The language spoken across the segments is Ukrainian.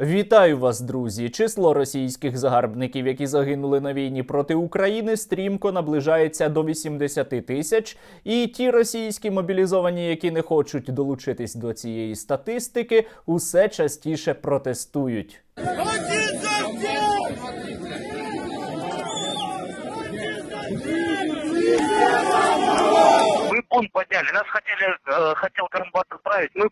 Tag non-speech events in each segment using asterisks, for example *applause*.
Вітаю вас, друзі! Число російських загарбників, які загинули на війні проти України, стрімко наближається до 80 тисяч. І ті російські мобілізовані, які не хочуть долучитись до цієї статистики, усе частіше протестують бунт подняли. Нас хотели, э, хотел Кармбат отправить. Мы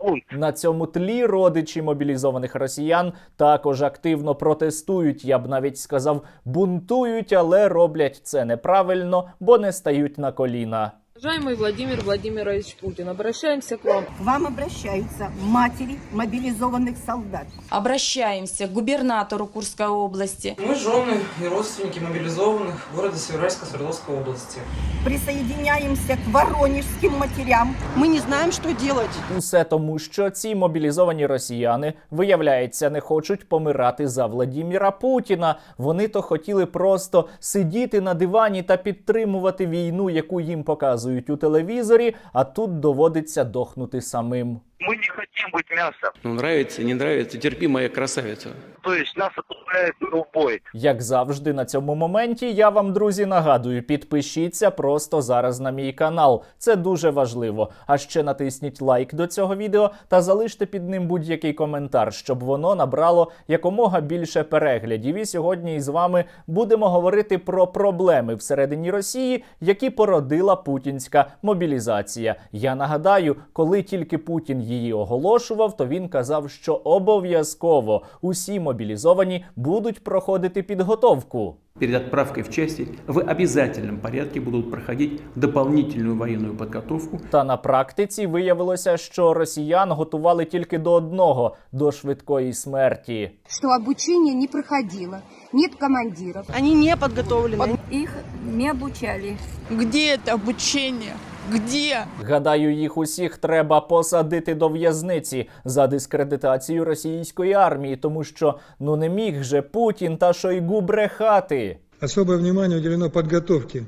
бунт. На цьому тлі родичі мобілізованих росіян також активно протестують. Я б навіть сказав, бунтують, але роблять це неправильно, бо не стають на коліна. Уважаемый Владимир Владимирович Путин, обращаемся к вам. К вам обращаются матери мобилизованных солдат. Обращаемся к губернатору Курской области. Мы жены и родственники мобилизованных города Северайска Свердловской области. Присоединяемся к воронежским матерям. Мы не знаем, что делать. Усе тому, що ці мобілізовані росіяни, виявляється, не хочуть помирати за Владіміра Путіна. Вони то хотіли просто сидіти на дивані та підтримувати війну, яку їм показують у телевізорі, а тут доводиться дохнути самим. Мы не хотим быть мясом. Ну, нравится, не нравится, терпи, моя красавица. То есть нас отправляют на убой. Як завжди, на цьому моменті я вам, друзі, нагадую, підпишіться просто зараз на мій канал. Це дуже важливо. А ще натисніть лайк до цього відео та залиште під ним будь-який коментар, щоб воно набрало якомога більше переглядів. І сьогодні із вами будемо говорити про проблеми всередині Росії, які породила путінська мобілізація. Я нагадаю, коли тільки Путін її оголошував, то він казав, що обов'язково усі мобілізовані будуть проходити підготовку. Перед отправкой в части в обязательном порядке будут проходить дополнительную военную подготовку. Та на практиці виявилося, що росіян готували тільки до одного до швидкої смерті. что обучение не проходило, нет командиров. Они не подготовлены. Их не обучали. Где это обучение? Где? Гадаю, їх усіх треба посадити до в'язниці за дискредитацію російської армії, тому що ну не міг же Путін та Шойгу брехати. Особое внимание уделено подготовке.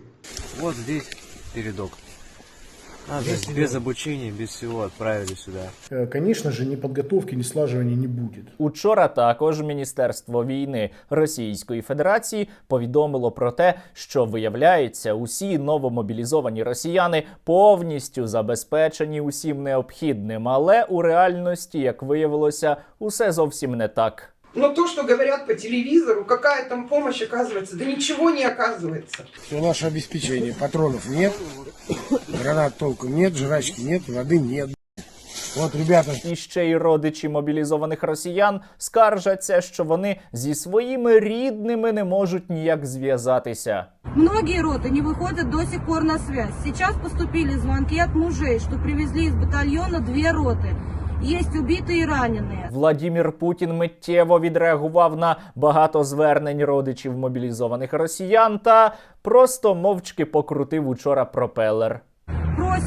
Вот здесь передок. А, без, без обучения, без всего отправили сюда. Э, Конечно же, ни подготовки, ни слаживания не будет. Учора також Міністерство війни Російської Федерації повідомило про те, що виявляється, усі новомобілізовані росіяни повністю забезпечені усім необхідним. Але у реальності, як виявилося, усе зовсім не так. Но то, что говорят по телевизору, какая там помощь оказывается, да ничего не оказывается. Все наше обеспечение. Патронов нет, гранат толком нет, жрачки нет, воды нет. Вот, ребята, І ще й родичі мобілізованих росіян скаржаться, що вони зі своїми рідними не можуть ніяк зв'язатися. Многие роты не выходят до сих пор на связь. Сейчас поступили звонки от мужей, что привезли из батальона две роты. Есть убиті і ранені. Владімір Путін миттєво відреагував на багато звернень родичів мобілізованих росіян та просто мовчки покрутив учора пропелер.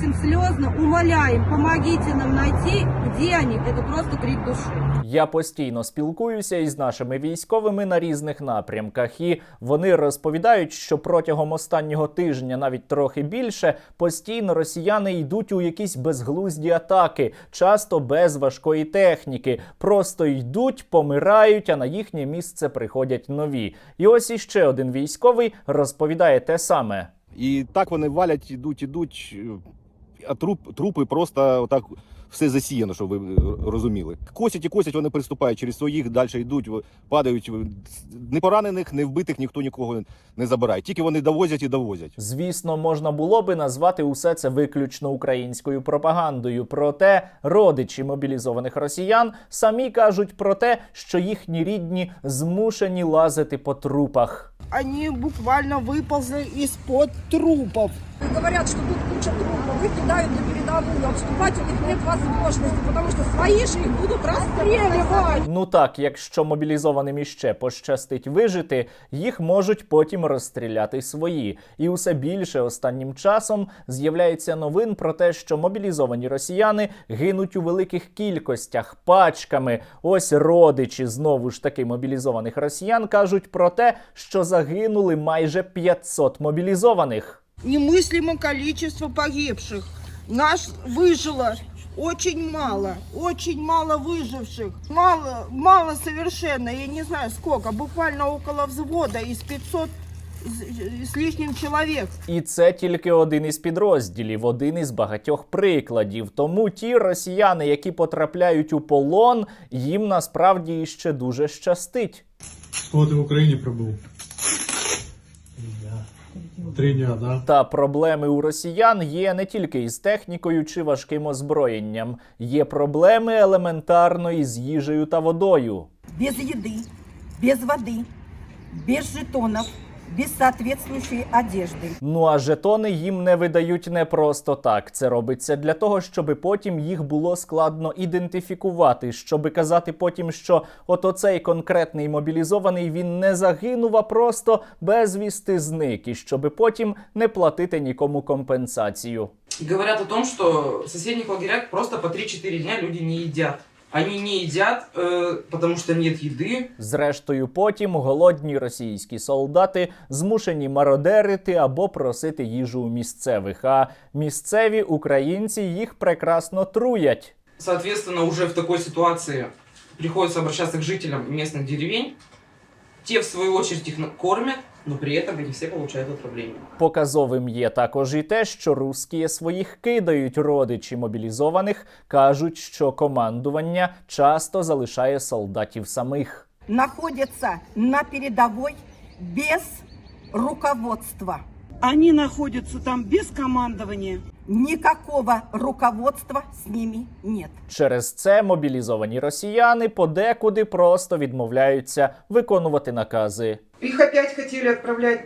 Просим слезно, умоляем, помогите нам найти, где они. Это просто крик души. Я постійно спілкуюся із нашими військовими на різних напрямках, і вони розповідають, що протягом останнього тижня, навіть трохи більше, постійно росіяни йдуть у якісь безглузді атаки, часто без важкої техніки. Просто йдуть, помирають, а на їхнє місце приходять нові. І ось іще один військовий розповідає те саме. І так вони валять, ідуть, ідуть, а труп, трупи просто отак все засіяно, щоб ви е, розуміли. Косять і косять, вони приступають через своїх, далі йдуть, падають. Не поранених, не вбитих ніхто нікого не забирає. Тільки вони довозять і довозять. Звісно, можна було би назвати усе це виключно українською пропагандою. Проте родичі мобілізованих росіян самі кажуть про те, що їхні рідні змушені лазити по трупах. Они буквально выползли из-под трупов. Говорят, что тут куча трупов, их кидают на передовую. Отступать у них нет возможности, потому что свои же их будут расстреливать. Ну так, якщо мобілізованим іще пощастить вижити, їх можуть потім розстріляти свої. І усе більше останнім часом з'являється новин про те, що мобілізовані росіяни гинуть у великих кількостях, пачками. Ось родичі знову ж таки мобілізованих росіян кажуть про те, що загинули майже 500 мобілізованих Немыслимое количество погибших. Нас выжило Очень мало, очень мало выживших. Мало, мало совершенно, я не знаю сколько, буквально около взвода из 500 с- с лишним человек. І це тільки один із підрозділів, один із багатьох прикладів. Тому ті росіяни, які потрапляють у полон, їм насправді ще дуже щастить. Сколько ты в Украине пробыл? Три дня, да? Та проблеми у росіян є не тільки із технікою чи важким озброєнням, є проблеми елементарно із їжею та водою. Без їди, без води, без жетонов, без соответствующей одежды. Ну а жетони їм не видають не просто так. Це робиться для того, щоб потім їх було складно ідентифікувати, щоб казати потім, що от оцей конкретний мобілізований він не загинув, а просто безвісти зник, і щоб потім не платити нікому компенсацію. И говорят о том, что в соседних лагерях просто по 3-4 дня люди не едят. Они не едят, э, потому что нет еды. Зрештою, потім голодні російські солдати змушені мародерити або просити їжу у місцевих. А місцеві українці їх прекрасно труять. Соответственно, уже в такой ситуации приходится обращаться к жителям местных деревень. Те, в свою очередь, их на- кормят, но при этом они все получают отравление. Показовим є також і те, що русські своїх кидають родичі мобілізованих, кажуть, що командування часто залишає солдатів самих. Находятся на передовой без руководства. Они находятся там без командования. Никакого руководства с ними нет. Через це мобілізовані росіяни подекуди просто відмовляються виконувати накази. Их опять хотели отправлять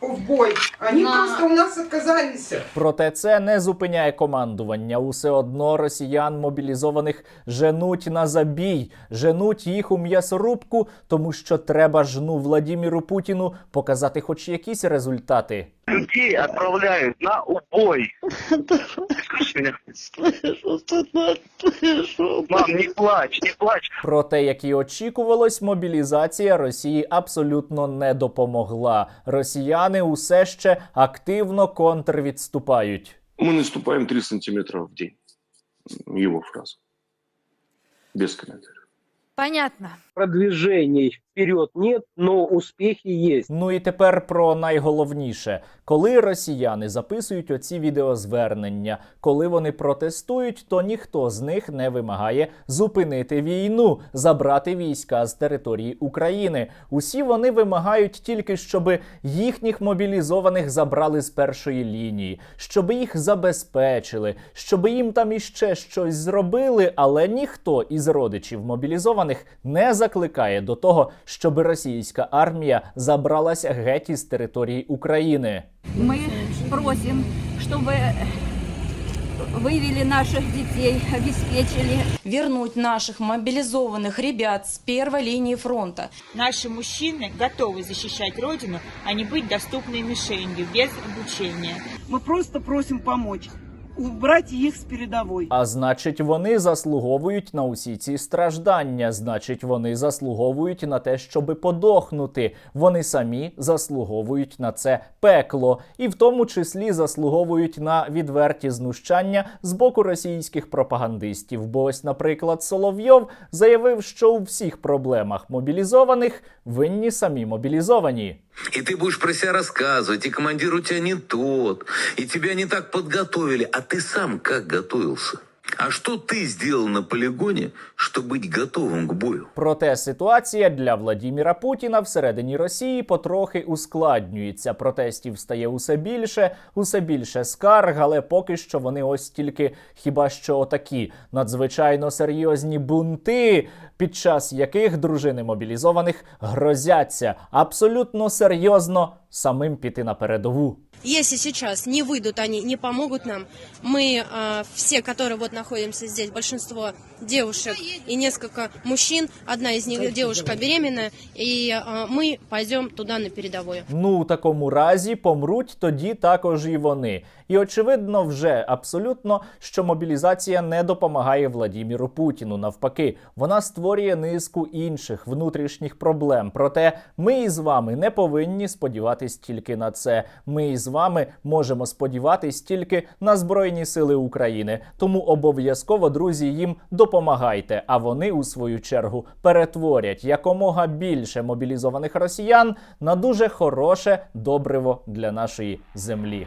в бой. Они просто у нас отказались. Проте це не зупиняє командування. Усе одно росіян мобілізованих женуть на забій, женуть їх у м'ясорубку, тому що треба жну Владіміру Путіну показати хоч якісь результати. Людей отправляют на убой. *laughs* Слышишь меня? Мам, не плачь, не плачь. Проте, як і очікувалось, мобілізація Росії абсолютно не допомогла. Росіяни усе ще активно контрвідступають. Мы наступаем 3 сантиметра в день. Его фраза. Без комментариев. Понятно. Продвижений вперед нет, но успехи есть. Ну і тепер про найголовніше, коли росіяни записують оці відеозвернення, коли вони протестують, то ніхто з них не вимагає зупинити війну, забрати війська з території України. Усі вони вимагають тільки, щоб їхніх мобілізованих забрали з першої лінії, щоб їх забезпечили, щоб їм там іще щось зробили, але ніхто із родичів мобілізованих не закликає до того, щоб російська армія забралася геть із території України. Мы просим, чтобы вывели наших детей, обеспечили. Вернуть наших мобилизованных ребят с первой линии фронта. Наши мужчины готовы защищать Родину, а не быть доступной мишенью без обучения. Мы просто просим помочь, убрать их с передовой. А значить, вони заслуговують на усі ці страждання. Значить, вони заслуговують на те, щоби подохнути. Вони самі заслуговують на це пекло, і в тому числі заслуговують на відверті знущання з боку російських пропагандистів. Бо ось, наприклад, Соловйов заявив, що у всіх проблемах мобілізованих винні самі мобілізовані. И ты будешь про себя рассказывать, и командир у тебя не тот, и тебя не так подготовили. А ты сам как готовился? А что ты сделал на полигоне, чтобы быть готовым к бою? Проте ситуація для Владіміра Путіна всередині Росії потрохи ускладнюється. Протестів стає усе більше, усе більше скарг, але поки що вони ось тільки хіба що отакі надзвичайно серйозні бунти, під час яких дружини мобілізованих грозяться абсолютно серйозно самим піти на передову. Если сейчас не выйдут они, не помогут нам, мы э, все, которые вот находимся здесь, большинство девушек и несколько мужчин, одна из них девушка беременная, и э, мы пойдем туда на передовую. Ну, у такому разі помруть тоді також і вони. І очевидно, вже абсолютно, що мобілізація не допомагає Владіміру Путіну. Навпаки, вона створює низку інших внутрішніх проблем. Проте ми із вами не повинні сподіватись тільки на це. Ми із вами можемо сподіватись тільки на Збройні Сили України. Тому обов'язково, друзі, їм допомагайте. А вони у свою чергу перетворять якомога більше мобілізованих росіян на дуже хороше добриво для нашої землі.